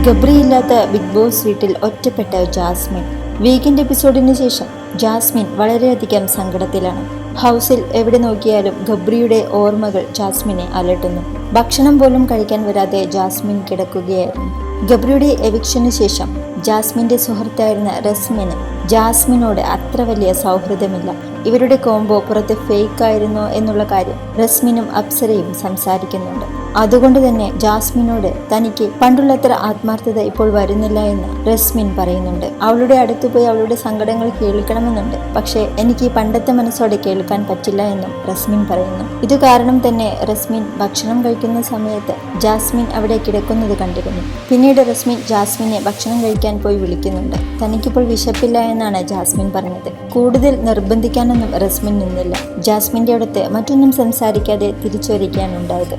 ഗബ്രിയില്ലാത്ത big boss വീട്ടിൽ ഒറ്റപ്പെട്ട Jasmine. Weekend എപ്പിസോഡിന് ശേഷം ജാസ്മിൻ വളരെയധികം സങ്കടത്തിലാണ്. ഹൗസിൽ എവിടെ നോക്കിയാലും ഗബ്രിയുടെ ഓർമ്മകൾ ജാസ്മിനെ അലട്ടുന്നു. ഭക്ഷണം പോലും കഴിക്കാൻ വരാതെ ജാസ്മിൻ കിടക്കുകയായിരുന്നു. ഗബ്രിയുടെ എവിക്ഷന് ശേഷം ജാസ്മിന്റെ സുഹൃത്തായിരുന്ന റസ്മിന് ജാസ്മിനോട് അത്ര വലിയ സൗഹൃദമില്ല. ഇവരുടെ കോംബോ പുറത്ത് ഫേക്ക് ആയിരുന്നോ എന്നുള്ള കാര്യം റസ്മിനും അപ്സരയും സംസാരിക്കുന്നുണ്ട്. അതുകൊണ്ട് തന്നെ ജാസ്മിനോട് തനിക്ക് പണ്ടുള്ളത്ര ആത്മാർത്ഥത ഇപ്പോൾ വരുന്നില്ല എന്ന് റസ്മിൻ പറയുന്നുണ്ട്. അവളുടെ അടുത്ത് പോയി അവളുടെ സങ്കടങ്ങൾ കേൾക്കണമെന്നുണ്ട്. പക്ഷേ എനിക്ക് പണ്ടത്തെ മനസ്സോടെ കേൾക്കാൻ പറ്റില്ല എന്നും റസ്മിൻ പറയുന്നു. ഇത് കാരണം തന്നെ റസ്മിൻ ഭക്ഷണം കഴിക്കുന്ന സമയത്ത് ജാസ്മിൻ അവിടെ കിടക്കുന്നത് കണ്ടിരുന്നു. പിന്നീട് റസ്മിൻ ജാസ്മിനെ ഭക്ഷണം കഴിക്കാൻ പോയി വിളിക്കുന്നുണ്ട്. തനിക്കിപ്പോൾ വിശപ്പില്ല എന്നാണ് ജാസ്മിൻ പറഞ്ഞത്. കൂടുതൽ നിർബന്ധിക്കാനൊന്നും റസ്മിൻ നിന്നില്ല. ജാസ്മിന്റെ അടുത്ത് മറ്റൊന്നും സംസാരിക്കാതെ തിരിച്ചു വരികയാണുണ്ടായത്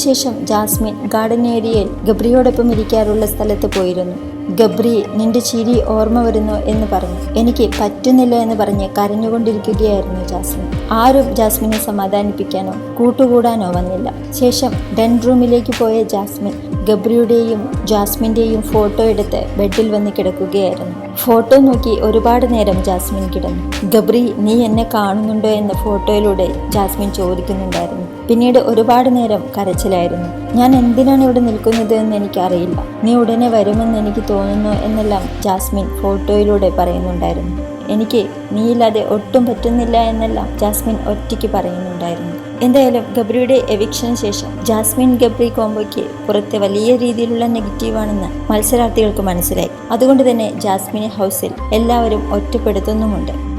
ഇതിനുശേഷം ജാസ്മിൻ ഗാർഡൻ ഏരിയയിൽ ഗബ്രിയോടൊപ്പം ഇരിക്കാറുള്ള സ്ഥലത്ത് പോയിരുന്നു. ഗബ്രി നിന്റെ ചിരി ഓർമ്മ വരുന്നു എന്ന് പറഞ്ഞു. എനിക്ക് പറ്റുന്നില്ല എന്ന് പറഞ്ഞ് കരഞ്ഞുകൊണ്ടിരിക്കുകയായിരുന്നു ജാസ്മിൻ. ആരും ജാസ്മിനെ സമാധാനിപ്പിക്കാനോ കൂട്ടുകൂടാനോ വന്നില്ല. ശേഷം ഡെൻ റൂമിലേക്ക് പോയ ജാസ്മിൻ ഗബ്രിയുടെയും ജാസ്മിന്റെയും ഫോട്ടോ എടുത്ത് ബെഡിൽ വന്ന് കിടക്കുകയായിരുന്നു. ഫോട്ടോ നോക്കി ഒരുപാട് നേരം ജാസ്മിൻ കിടന്നു. ഗബ്രി നീ എന്നെ കാണുന്നുണ്ടോ? എന്ന ഫോട്ടോയിലൂടെ ജാസ്മിൻ ചോദിക്കുന്നുണ്ടായിരുന്നു. പിന്നീട് ഒരുപാട് നേരം കരച്ചിലായിരുന്നു. ഞാൻ എന്തിനാണ് ഇവിടെ നിൽക്കുന്നത് എന്ന് എനിക്കറിയില്ല. നീ ഉടനെ വരുമെന്ന് എനിക്ക് തോന്നുന്നു എന്നെല്ലാം ജാസ്മിൻ ഫോട്ടോയിലൂടെ പറയുന്നുണ്ടായിരുന്നു. എനിക്ക് നീയില്ലാതെ ഒട്ടും പറ്റുന്നില്ല എന്നെല്ലാം ജാസ്മിൻ ഒറ്റയ്ക്ക് പറയുന്നുണ്ടായിരുന്നു. എന്തായാലും ഗബ്രിയുടെ എവിക്ഷന് ശേഷം ജാസ്മിൻ ഗബ്രി കോംബോയ്ക്ക് പുറത്തെ വലിയ രീതിയിലുള്ള നെഗറ്റീവാണെന്ന് മത്സരാർത്ഥികൾക്ക് മനസ്സിലായി. അതുകൊണ്ട് തന്നെ ജാസ്മിൻ ഹൗസിൽ എല്ലാവരും ഒറ്റപ്പെടുത്തുന്നുമുണ്ട്.